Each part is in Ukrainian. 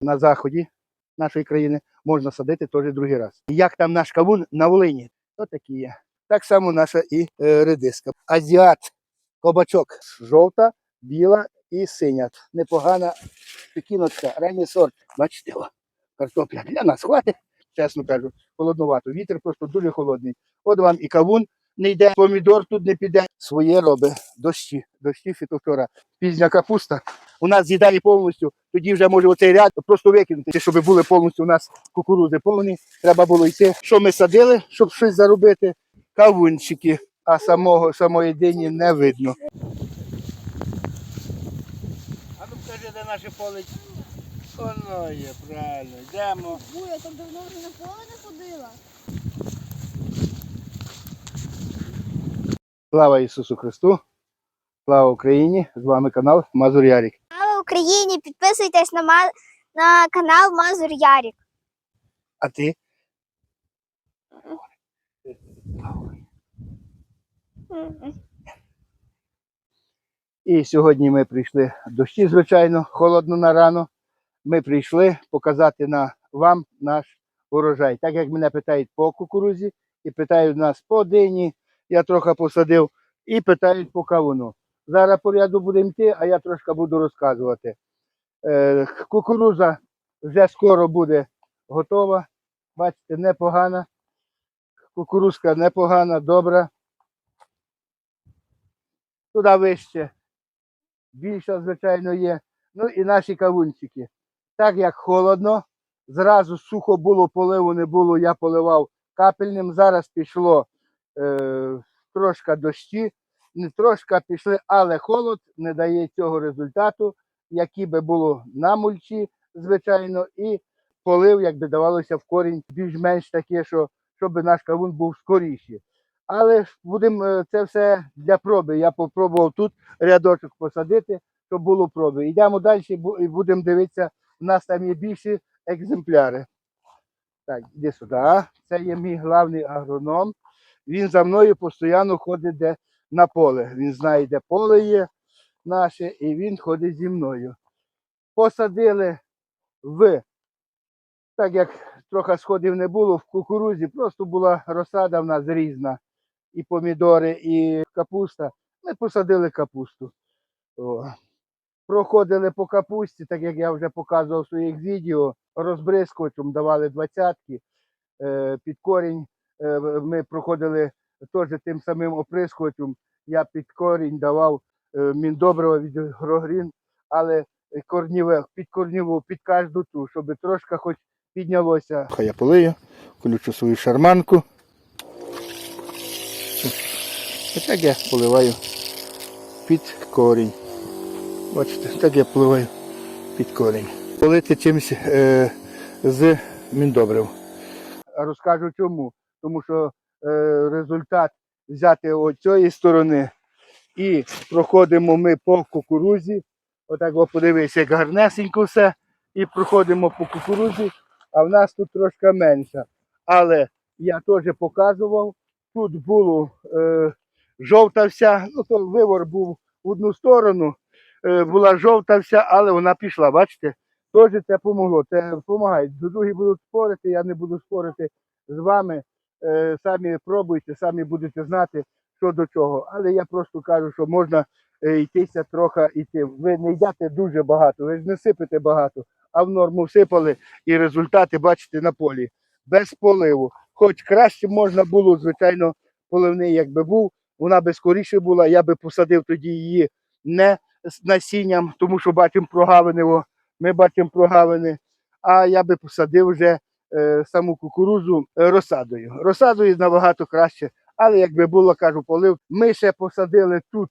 на заході нашої країни можна садити теж другий раз. Як там наш кавун на Волині, то такі є. Так само наша і е, редиска. Азіат, кабачок, жовта, біла і синя. Непогана пекіночка, ранній сорт. Бачите, о, картопля для нас хватить, чесно кажу, холодновато. Вітер просто дуже холодний. От вам і кавун не йде, помідор тут не піде. Своє робить дощі, дощі фітофтора. Пізня капуста. У нас з'їдає повністю, тоді вже може оцей ряд просто викинути, щоб були повністю у нас кукурузи повні. Треба було йти. Що ми садили, щоб щось заробити? Кавунчики, а самого самої дині не видно. А ну покажи, де наше поле. Воно є, правильно. Йдемо. Бу, я так давно вже на поле не ходила. Слава Ісусу Христу! Слава Україні! З вами канал Мазур Ярік. Слава Україні! Підписуйтесь на, ма... на канал Мазур Ярік. А ти? І сьогодні ми прийшли дощі, звичайно, холодно на рано. Ми прийшли показати на вам наш урожай. Так як мене питають по кукурузі, і питають нас по дині, я трохи посадив, і питають по кавуну. Зараз по ряду будемо йти, а я трошки буду розказувати. Е, кукуруза вже скоро буде готова. Бачите, непогана. Кукурузка непогана, добра. Туди вище. Більша, звичайно, є. Ну і наші кавунчики. Так як холодно, зразу сухо було, поливу не було, я поливав капельним. Зараз пішло е, трошки дощі, не трошки пішли, але холод не дає цього результату, який би було на мульчі, звичайно, і полив, якби давалося в корінь більш-менш таке, що щоб наш кавун був скоріший. Але будемо е, це все для проби. Я попробував тут рядочок посадити, щоб було проби. Йдемо далі і будемо дивитися. У нас там є більші екземпляри. Так, іди сюди. Це є мій главний агроном. Він за мною постійно ходить де на поле. Він знає, де поле є наше, і він ходить зі мною. Посадили в так як трохи сходів не було в кукурузі, просто була розсада в нас різна. І помідори, і капуста. Ми посадили капусту. О. Проходили по капусті, так як я вже показував в своїх відео, розбризкувачем давали двадцятки. Е, під корінь ми проходили теж тим самим оприскувачем. Я під корінь давав е, міндобрива від Грогрін, але корніве, під корніву, під кожну ту, щоб трошки хоч піднялося. Хай я полию, включу свою шарманку. І так я поливаю під корінь. Бачите, так я поливаю під корінь. Полити чимось е, з міндобрив. Розкажу чому. Тому що е, результат взяти цієї сторони і проходимо ми по кукурузі. Отак о, подивись, як гарнесенько все. І проходимо по кукурузі, а в нас тут трошки менше. Але я теж показував, тут було е, жовта вся, ну то вивор був в одну сторону, е, була жовта вся, але вона пішла, бачите? Теж це допомогло, це допомагає. Другі будуть спорити, я не буду спорити з вами. Е, самі пробуйте, самі будете знати, що до чого. Але я просто кажу, що можна е, йтися трохи йти. Ви не йдете дуже багато, ви ж не сипете багато, а в норму всипали і результати бачите на полі. Без поливу. Хоч краще можна було, звичайно, поливний, якби був, вона би скоріше була, я би посадив тоді її не з насінням, тому що бачимо прогавини, ми бачимо прогавини, а я би посадив вже саму кукурузу е, розсадою. Розсадою набагато краще, але якби було, кажу, полив. Ми ще посадили тут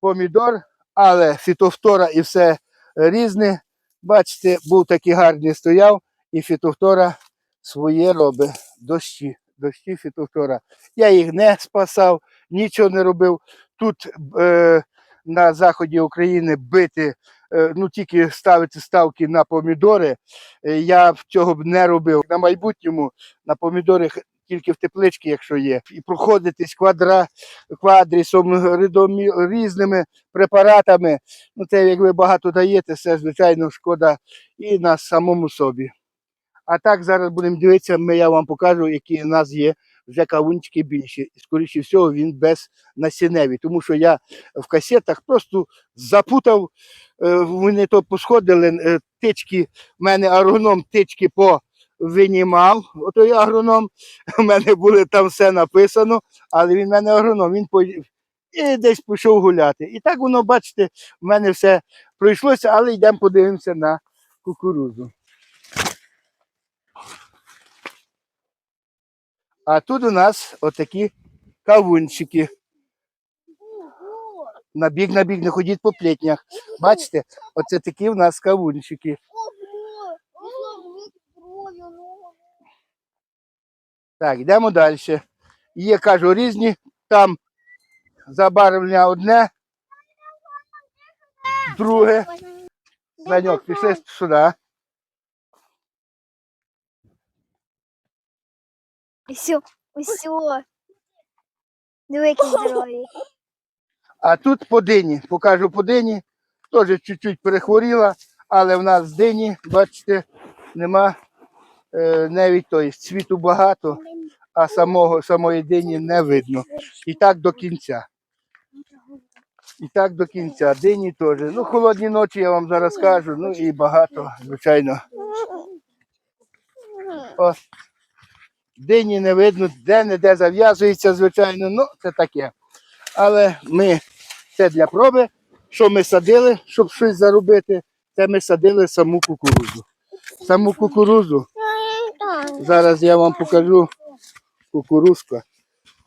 помідор, але фітофтора і все різне. Бачите, був такий гарний стояв, і фітофтора своє робить. Дощі, дощі фітофтора. Я їх не спасав, нічого не робив. Тут е, на заході України бити, е, ну тільки ставити ставки на помідори. е, я б цього б не робив. На майбутньому на помідори тільки в тепличці, якщо є. І проходитись квадра, квадрісом, рідомі, різними препаратами. Ну, це як ви багато даєте, це звичайно шкода і на самому собі. А так зараз будемо дивитися, ми, я вам покажу, які у нас є вже кавунчики більші. Скоріше всього, він без насінневі, тому що я в касетах просто запутав, е, вони то посходили, е, тички, в мене агроном тички по винімав, ото я агроном, в мене було там все написано, але він в мене агроном, він по... і десь пішов гуляти. І так воно, бачите, в мене все пройшлося, але йдемо подивимося на кукурудзу. А тут у нас отакі кавунчики. На біг, на біг, не ходіть по плетнях. Бачите, оце такі у нас кавунчики. Так, йдемо далі. Є, кажу, різні. Там забарвлення одне, друге. Саньок, пішли сюди. Усьо, усьо. Диви, які здорові. А тут по дині, покажу по дині. Теж чуть-чуть перехворіла, але в нас дині, бачите, нема е, навіть той цвіту багато, а самого, самої дині не видно. І так до кінця. І так до кінця. Дині теж. Ну, холодні ночі я вам зараз кажу, ну і багато, звичайно. О, дині не видно, де-не-де зав'язується, звичайно, ну це таке. Але ми це для проби, що ми садили, щоб щось заробити, це ми садили саму кукурудзу. Саму кукурудзу, зараз я вам покажу кукурузка.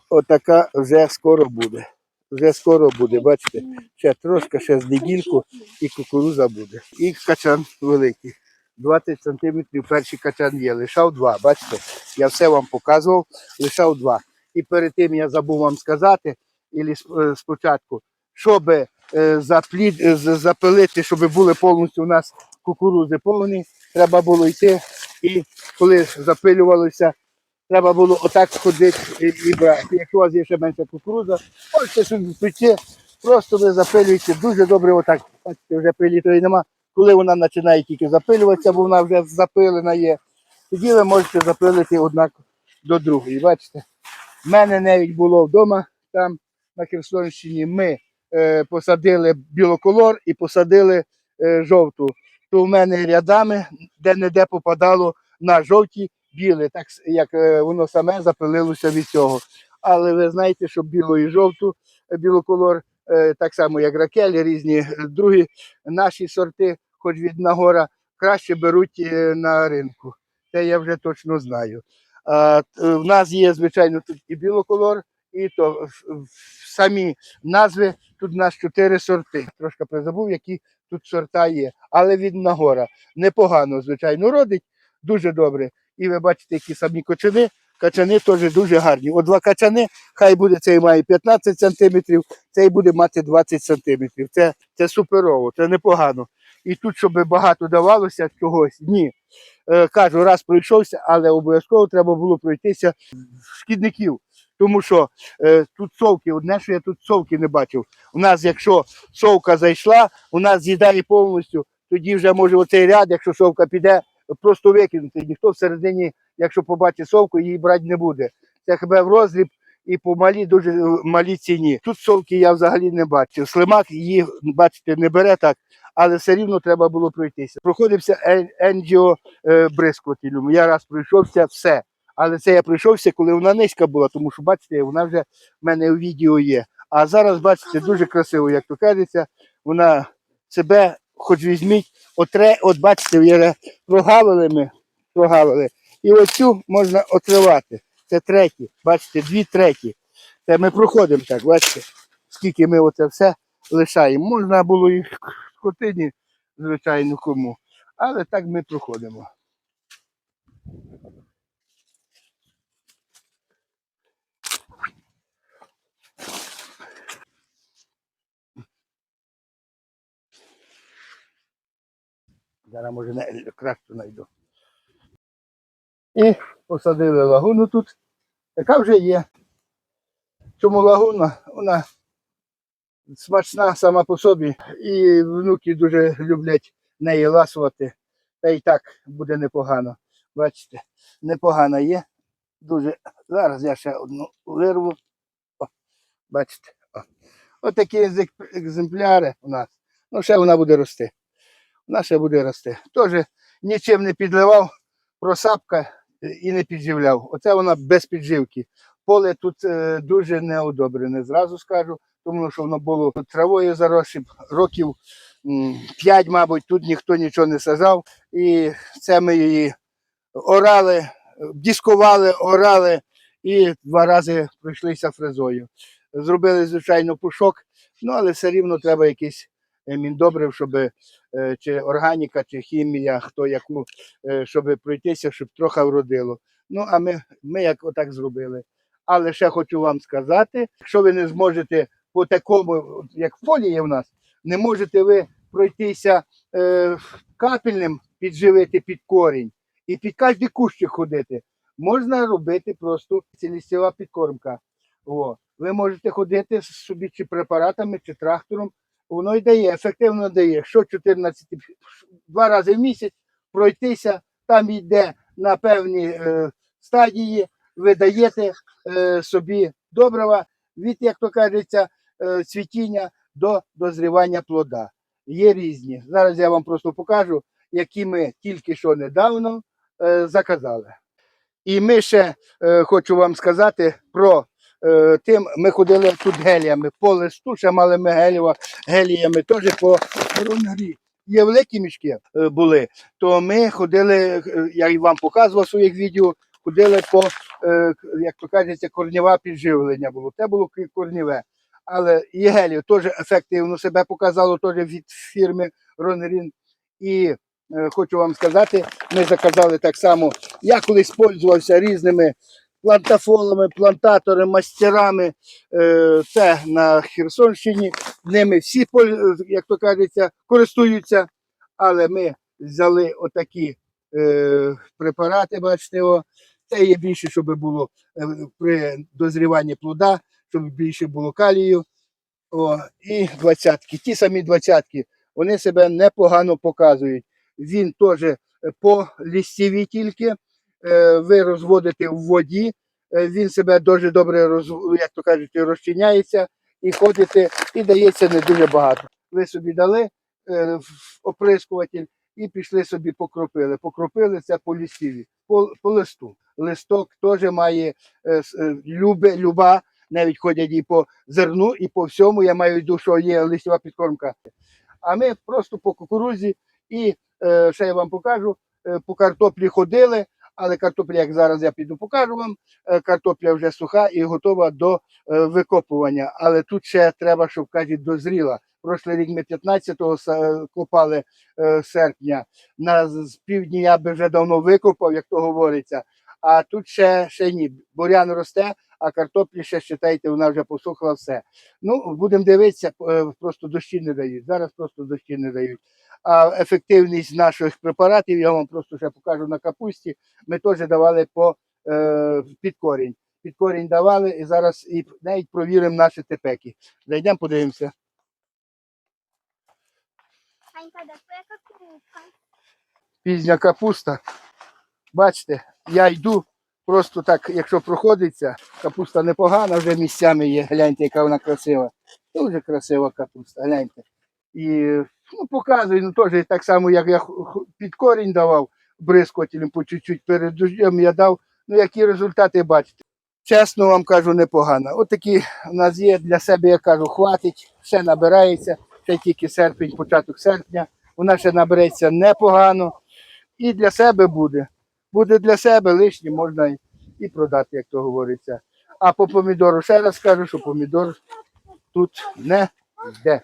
Отака вже скоро буде. Вже скоро буде, бачите, ще трошки, ще з недільку і кукуруза буде. І качан великий. 20 сантиметрів перший качан є. Лишав два. Бачите, я все вам показував, лишав два. І перед тим я забув вам сказати, ілі е, спочатку, щоб е, заплід, е, запилити, щоб були повністю у нас кукурузи повні, треба було йти. І коли запилювалося, треба було отак ходити і, і брати. Якщо у вас є ще менша кукуруза, можете собі піти, просто ви запилюєте дуже добре, отак, бачите, вже пилі тої нема. Коли вона починає тільки запилюватися, бо вона вже запилена є, тоді ви можете запилити однак до другої. Бачите? У мене навіть було вдома там на Херсонщині. Ми е, посадили білоколор і посадили е, жовту. То в мене рядами де-не-де попадало на жовті біле, так як е, воно саме запилилося від цього. Але ви знаєте, що білу і жовту е, білоколор, е, так само як ракелі, різні е, другі наші сорти, хоч від нагора, краще беруть е, на ринку. Це я вже точно знаю. А, в нас є, звичайно, тут і білоколор, і то самі назви. Тут у нас чотири сорти. Трошки призабув, які тут сорта є. Але від нагора непогано, звичайно, родить дуже добре. І ви бачите, які самі кочани. Качани теж дуже гарні. От два качани, хай буде цей має 15 сантиметрів, цей буде мати 20 сантиметрів. Це, це суперово, це непогано. І тут, щоб багато давалося чогось, ні. Е, кажу, раз пройшовся, але обов'язково треба було пройтися шкідників. Тому що е, тут совки, одне, що я тут совки не бачив. У нас, якщо совка зайшла, у нас з'їдає повністю, тоді вже може оцей ряд, якщо совка піде, просто викинути. Ніхто всередині, якщо побачить совку, її брати не буде. Це хіба в розріб і по малій, дуже е, малій ціні. Тут совки я взагалі не бачив. Слимак її, бачите, не бере так, але все рівно треба було пройтися. Проходився енджіо е. Я раз пройшовся, все. Але це я пройшовся, коли вона низька була, тому що, бачите, вона вже в мене у відео є. А зараз, бачите, дуже красиво, як то кажеться, вона себе, хоч візьміть, отре, от бачите, прогавили ми, прогавили. І оцю можна отривати. Це треті, бачите, дві треті. Це ми проходимо так, бачите, скільки ми оце все лишаємо. Можна було і скотині, звичайно, кому. Але так ми проходимо. Зараз може краще знайду. І посадили лагуну тут. Яка вже є. Чому лагуна? Вона смачна сама по собі. І внуки дуже люблять неї ласувати. Та і так буде непогано. Бачите, непогано є. Дуже. Зараз я ще одну вирву. О, бачите. О. Отакі екземпляри у нас. Ну, ще вона буде рости. Вона ще буде рости. Теж нічим не підливав, просапка і не підживляв. Оце вона без підживки. Поле тут е, дуже неодобрене, зразу скажу, тому що воно було травою заросше, років 5, мабуть, тут ніхто нічого не сажав. І це ми її орали, дискували, орали і два рази пройшлися фрезою. Зробили, звичайно, пушок, ну але все рівно треба якийсь міндобрив, щоб е, чи органіка, чи хімія, хто яку, е, щоб пройтися, щоб трохи вродило. Ну, а ми, ми як отак зробили. Але ще хочу вам сказати, якщо ви не зможете по такому, як є в нас, не можете ви пройтися е, капельним, підживити під корінь і під кожний кущик ходити. Можна робити просто цілістєва підкормка. О, ви можете ходити собі чи препаратами, чи трактором. Воно й дає, ефективно дає. Що 14, два рази в місяць пройтися, там йде на певні е, стадії, ви даєте е, собі добрива від, як то кажеться, е, цвітіння до дозрівання плода. Є різні. Зараз я вам просто покажу, які ми тільки що недавно е, заказали. І ми ще е, хочу вам сказати про тим, ми ходили тут геліями, по листу ще мали ми геліва, геліями, теж по рунгрі. Є великі мішки е, були, то ми ходили, е, я і вам показував своїх відео, ходили по, е, як то кажеться, корнєва підживлення було. Це було корнєве. Але і гелію теж ефективно себе показало теж від фірми Ронгрін. І е, хочу вам сказати, ми заказали так само. Я колись пользувався різними плантафолами, плантаторами, мастерами. Е, Це на Херсонщині. Ними всі, як то кажеться, користуються. Але ми взяли отакі е, препарати, бачите, о. це є більше, щоб було е, при дозріванні плода, щоб більше було калію. О, і двадцятки. Ті самі двадцятки, вони себе непогано показують. Він теж по лістіві тільки. Е, Ви розводите в воді, е, він себе дуже добре роз, як то кажуть, розчиняється і ходите, і дається не дуже багато. Ви собі дали е, оприскуватель і пішли собі покропили. Покропили це по лістіві, по, по листу. Листок теж має любе, люба, навіть ходять і по зерну, і по всьому. Я маю виду, що є листова підкормка. А ми просто по кукурузі і ще я вам покажу, по картоплі ходили, але картопля, як зараз я піду покажу вам, е, картопля вже суха і готова до е, викопування. Але тут ще треба, щоб кажуть, дозріла. Прошлий рік ми 15-го са- копали е, серпня. На з півдні я би вже давно викопав, як то говориться. А тут ще, ще ні. Бурян росте, а картоплі ще считайте, вона вже посохла все. Ну, будемо дивитися, е, просто дощі не дають. Зараз просто дощі не дають. А ефективність наших препаратів я вам просто ще покажу на капусті. Ми теж давали по е, під корінь. Під корінь давали і зараз і навіть провіримо наші тепеки. Зайдемо, подивимося. Пізня капуста. Бачите, я йду. Просто так, якщо проходиться, капуста непогана, вже місцями є. Гляньте, яка вона красива. Дуже красива капуста, гляньте. І ну, показую, ну теж так само, як я під корінь давав бризкотелем по чуть-чуть перед дождем я дав. Ну, які результати бачите. Чесно вам кажу, непогано. От такі у нас є для себе, я кажу, хватить, все набирається. Це тільки серпень, початок серпня. Вона ще набереться непогано. І для себе буде. Буде для себе лишнє, можна і, продати, як то говориться. А по помідору ще раз скажу, що помідор тут не йде.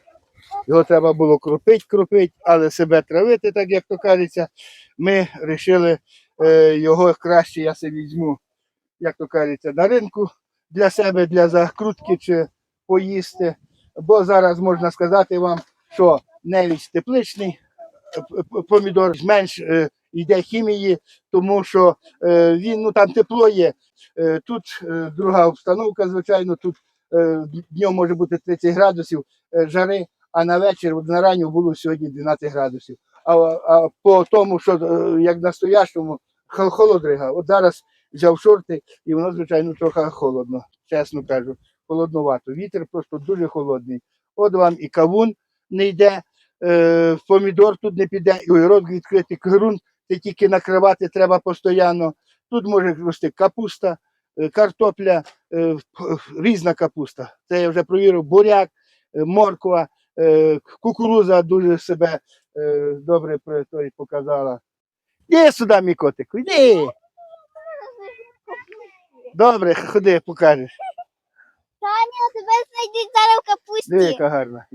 Його треба було кропити, кропити, але себе травити, так як то кажеться. Ми вирішили е, його краще я собі візьму, як то кажеться, на ринку для себе, для закрутки чи поїсти. Бо зараз можна сказати вам, що навіть тепличний помідор менш е, йде хімії, тому що е, він ну там тепло є. Е, тут е, друга обстановка, звичайно, тут днем може бути 30 градусів жари, а на вечір, на ранню було сьогодні 12 градусів. А, а по тому, що як настоящому, хол- холодрига. От зараз взяв шорти, і воно, звичайно, трохи холодно, чесно кажу, холодновато. Вітер просто дуже холодний. От вам і кавун не йде, е, помідор тут не піде, і огірок відкритий ґрунт, це тільки накривати треба постійно. Тут може рости капуста, е, картопля, е, різна капуста. Це я вже провірив, буряк, е, морква, кукуруза дуже себе добре показала. Іди сюди, мій котику, йди. Добре, ходи, покажеш. Таня, тебе знайдуть зараз в капусті. Диви, яка гарна.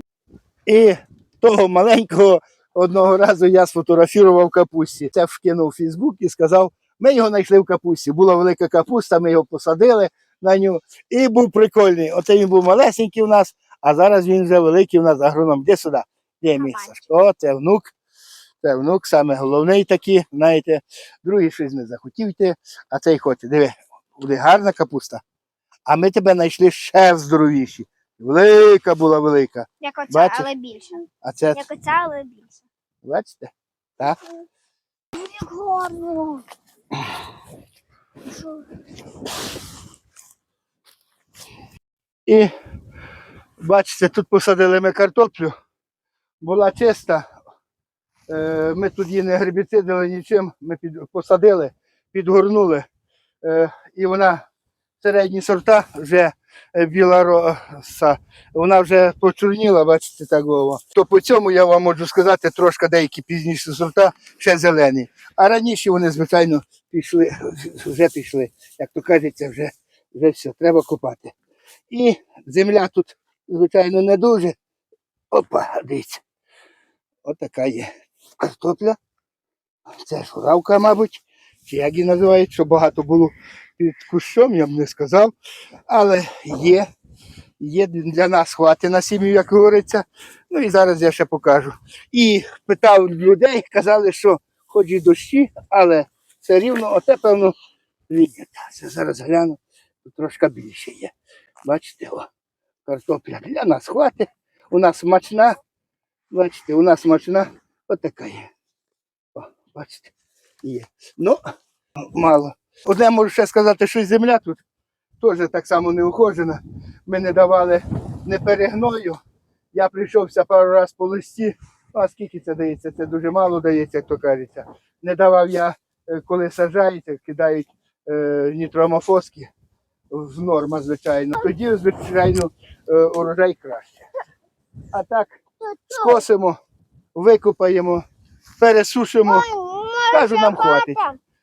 І того маленького одного разу я сфотографував капусті. Це вкинув у Фейсбук і сказав, ми його знайшли в капусті. Була велика капуста, ми його посадили на нього. І був прикольний. Оце він був малесенький у нас, а зараз він вже великий у нас агроном. Де сюди? Де мій Сашко? О, це внук. Це внук, саме головний такий, знаєте. Другий щось не захотів йти, а цей хоче. Диви, буде гарна капуста. А ми тебе знайшли ще здоровіші. Велика була велика. Як оця, Бачиш? але більше. А це, Як оця, але більше. Бачите? Як гарно. І бачите, тут посадили ми картоплю. Була чиста. Е, Ми тут її не гербіцидили нічим. Ми посадили, підгорнули. Е, І вона середні сорта вже е, біла роса. Вона вже почорніла, бачите, так було. То по цьому я вам можу сказати, трошки деякі пізніші сорта ще зелені. А раніше вони, звичайно, пішли, вже пішли. Як то кажеться, вже, вже все, треба копати. І земля тут, звичайно, не дуже. Опа, дивіться. Отака є картопля. Це журавка, мабуть, чи як її називають, що багато було під кущом, я б не сказав. Але є. Є для нас хватить на сім'ю, як говориться. Ну і зараз я ще покажу. І питав людей, казали, що хоч і дощі, але все рівно, оте, певно, лінія. Це зараз гляну, тут трошки більше є. Бачите, о, картопля для нас хватить. У нас смачна. Бачите, у нас смачна. Отака є. О, бачите, є. Ну, мало. Одне можу ще сказати, що земля тут теж так само не ухожена. Ми не давали не перегною. Я прийшовся пару разів по листі. А скільки це дається? Це дуже мало дається, як то кажеться. Не давав я, е, коли саджаєте, кидають е, нітроамофоски в норма, звичайно. Тоді, звичайно, е, урожай краще. А так скосимо, викопаємо, пересушимо. Кажу, нам хватить.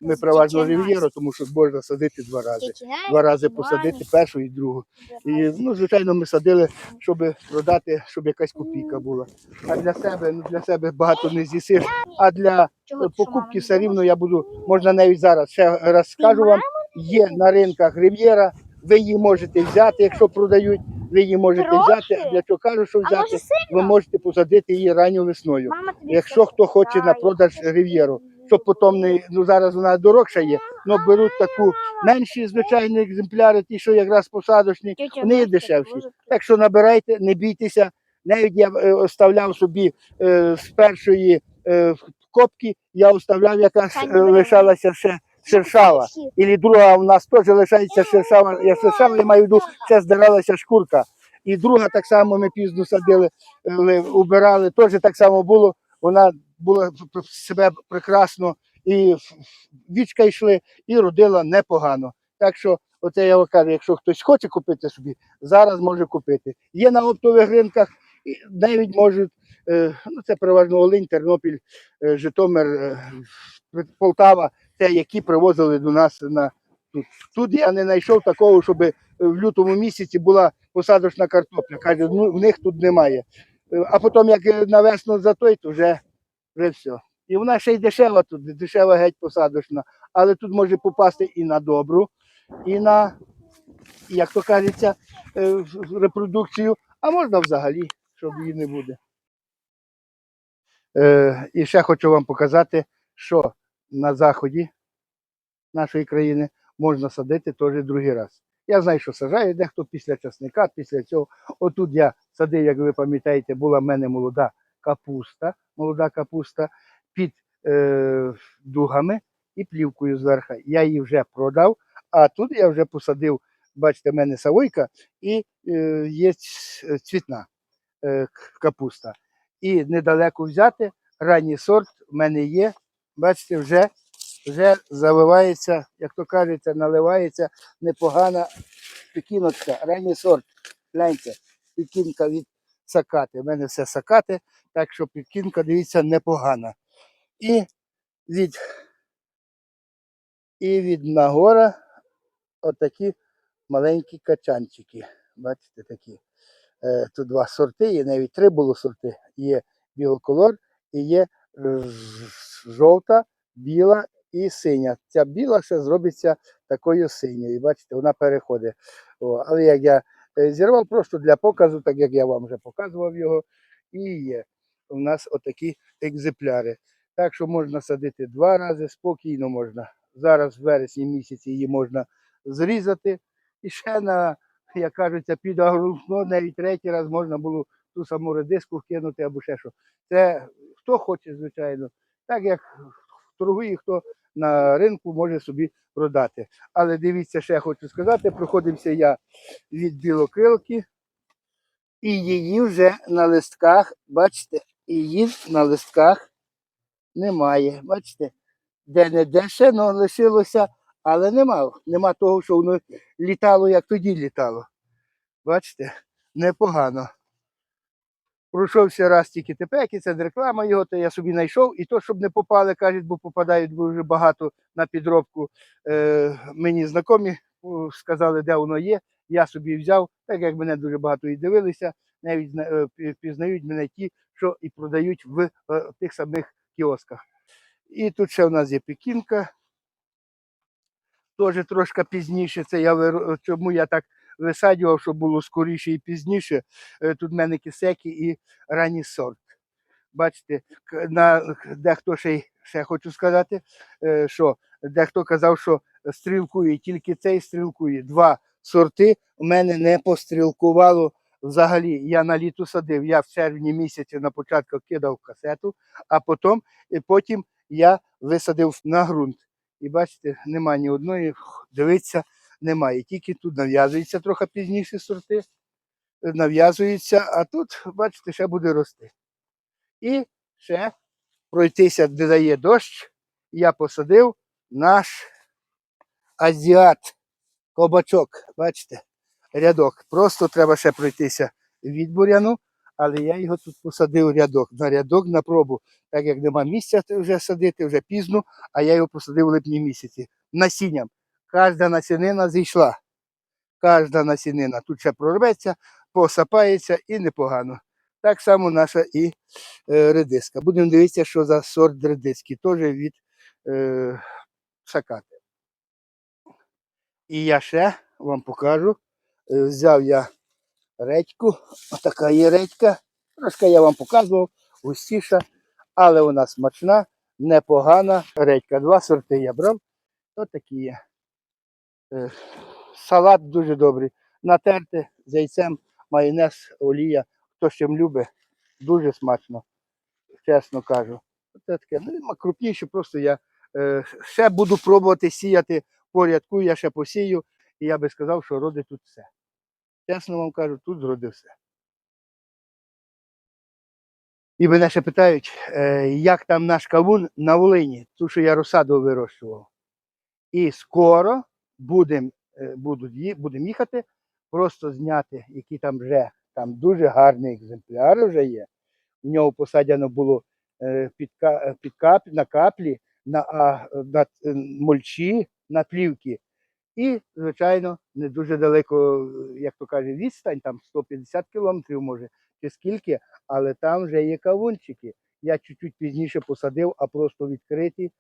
Ми Тільки рів'єру, тому що можна садити два рази. Два рази посадити першу і другу. І, ну, звичайно, ми садили, щоб продати, щоб якась копійка була. А для себе, ну для себе багато не з'їсиш. А для покупки все рівно я буду, можна навіть зараз ще раз скажу вам, є на ринках рив'єра, ви її можете взяти, якщо продають, ви її можете Трохи? взяти. А для чого кажу, що взяти, ви можете посадити її ранньою весною. Мама Якщо хто хоче на продаж рив'єру, щоб потім не ну зараз вона дорогша є, ну беруть таку менші звичайні екземпляри, ті, що якраз посадочні, вони є дешевші. Так що набирайте, не бійтеся. Навіть я е, оставляв собі е, з першої е, копки, я оставляв, яка е, лишалася ще шершава. І друга у нас теж лишається шершава. Я шершава, я маю в виду, ще здиралася шкурка. І друга так само ми пізно садили, е, убирали, теж так само було. Вона була себе прекрасно, і вічка йшли, і родила непогано. Так що, оце я кажу, якщо хтось хоче купити собі, зараз може купити. Є на оптових ринках, і навіть можуть, е, ну це переважно Волинь, Тернопіль, е, Житомир, е, Полтава, це які привозили до нас на тут. Тут я не знайшов такого, щоб в лютому місяці була посадочна картопля. Каже, ну в них тут немає. А потім, як е, на весну за той, то вже, вже все. І вона ще й дешева тут, дешева геть посадочна. Але тут може попасти і на добру, і на, як то кажеться, е, репродукцію, а можна взагалі, щоб її не буде. Е, і ще хочу вам показати, що на заході нашої країни можна садити теж другий раз. Я знаю, що сажає дехто після часника, після цього. Отут я садив, як ви пам'ятаєте, була в мене молода капуста, молода капуста під е, дугами і плівкою зверху. Я її вже продав, а тут я вже посадив, бачите, в мене савойка і е, є цвітна е, капуста. І недалеко взяти, ранній сорт в мене є. Бачите, вже, вже заливається, як то кажеться, наливається непогана пекіночка, ранній сорт. Гляньте, пекінка від сакати. У мене все сакати, так що пекінка, дивіться, непогана. І від, і від нагора отакі маленькі качанчики. Бачите, такі. Е, тут два сорти, є навіть три було сорти. Є білоколор і є жовта, біла і синя. Ця біла ще зробиться такою синьою. Бачите, вона переходить. О, але як я е, зірвав просто для показу, так як я вам вже показував його, і є у нас отакі екземпляри. Так що можна садити два рази, спокійно можна. Зараз в вересні місяці її можна зрізати. І ще на, як кажеться, під агрушно, навіть третій раз можна було ту саму редиску вкинути або ще що. Це хто хоче, звичайно. Так як торгує, хто на ринку може собі продати. Але дивіться, ще хочу сказати, проходився я від білокрилки, і її вже на листках, бачите, її на листках немає. Бачите, де не де ще ну, лишилося, але нема. Нема того, що воно літало, як тоді літало. Бачите, непогано. Пройшовся раз тільки тепеки, це реклама його, то я собі знайшов. І то, щоб не попали, кажуть, бо попадають дуже багато на підробку. Е, мені знайомі сказали, де воно є. Я собі взяв, так як мене дуже багато і дивилися, навіть зна- е, мене ті, що і продають в е, тих самих кіосках. І тут ще в нас є пекінка. Теж трошки пізніше. Це я чому я так висаджував, щоб було скоріше і пізніше. Е, Тут в мене кисеки і ранній сорт. Бачите, на дехто ще, ще хочу сказати, е, що дехто казав, що стрілкує, тільки цей стрілкує. Два сорти у мене не пострілкувало взагалі. Я на літо садив. Я в червні місяці на початку кидав касету, а потім, і потім я висадив на ґрунт. І бачите, немає ні одної, дивиться, немає. Тільки тут нав'язуються трохи пізніше сорти, нав'язуються, а тут, бачите, ще буде рости. І ще пройтися, де дає дощ, я посадив наш азіат кабачок. Бачите, рядок. Просто треба ще пройтися від буряну, але я його тут посадив рядок. На рядок на пробу. Так як нема місця вже садити, вже пізно, а я його посадив у липні місяці. Насінням. Кожна насінина зійшла. Кожна насінина тут ще прорветься, посапається і непогано. Так само наша і е, редиска. Будемо дивитися, що за сорт редиски, теж від е, сакати. І я ще вам покажу. Е, Взяв я редьку, отака є редька. Трошки я вам показував, густіша, але вона смачна, непогана редька. Два сорти я брав. Ось такі є. Е, Салат дуже добрий. Натерти з яйцем, майонез, олія. Хто чим любить, дуже смачно, чесно кажу. Це таке. Ну, крупніше, просто я е, ще буду пробувати сіяти по рядку, я ще посію, і я би сказав, що родить тут все. Чесно вам кажу, тут зродив все. І мене ще питають, е, як там наш кавун на Волині, ту, що я розсаду вирощував. І скоро будемо будем їхати, просто зняти, які там вже там дуже гарні екземпляри вже є. В нього посаджено було е, під, е, під кап, на каплі, на, на е, мульчі, на плівки. І, звичайно, не дуже далеко, е, як то каже, відстань, там 150 кілометрів може, чи скільки, але там вже є кавунчики. Я чуть-чуть пізніше посадив, а просто відкриті.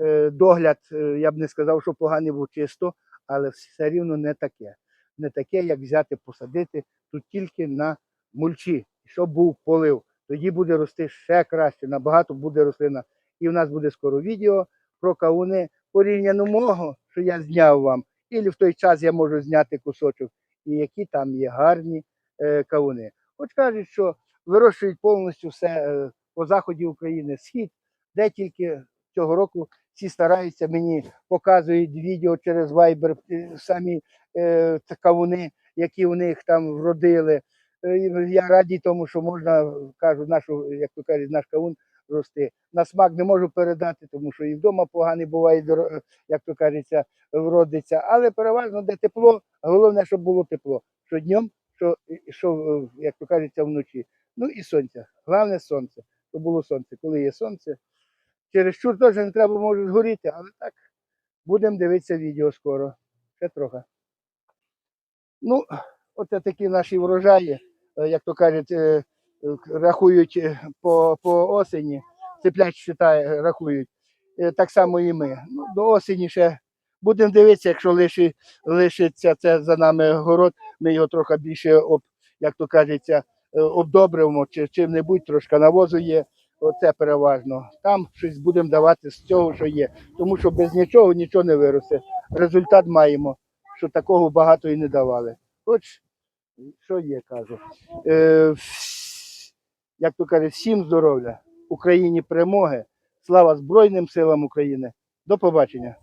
Е, Догляд, е, я б не сказав, що поганий був чисто, але все рівно не таке. Не таке, як взяти, посадити тут тільки на мульчі, щоб був полив. Тоді буде рости ще краще, набагато буде рослина. І в нас буде скоро відео про кавуни порівняно мого, що я зняв вам, і в той час я можу зняти кусочок, і які там є гарні е, кавуни. Хоч кажуть, що вирощують повністю все е, по заході України, схід, де тільки цього року всі стараються, мені показують відео через Viber, е, самі е, кавуни, які у них там вродили. Е, Я радий тому, що можна, кажу, нашу, як то кажуть, наш кавун рости. На смак не можу передати, тому що і вдома поганий буває, як то кажеться, вродиться. Але переважно де тепло, головне, щоб було тепло. Що днем, що, що як то кажеться, вночі. Ну і сонце. Головне сонце. Щоб було сонце. Коли є сонце, через чур теж не треба може згоріти, але так будемо дивитися відео скоро. Ще трохи. Ну, от такі наші врожаї, е, як то кажуть, е, рахують е, по, по осені, цеплять считає, рахують. Так само і ми. Ну, до осені ще будемо дивитися, якщо лиши, лишиться це за нами город, ми його трохи більше, об, як то кажеться, обдобримо чи чим-небудь, трошки навозу є. Оце переважно. Там щось будемо давати з цього, що є. Тому що без нічого нічого не виросте. Результат маємо, що такого багато і не давали. Хоч що є, кажу. Е, як то кажуть, всім здоров'я, Україні перемоги, слава Збройним силам України. До побачення.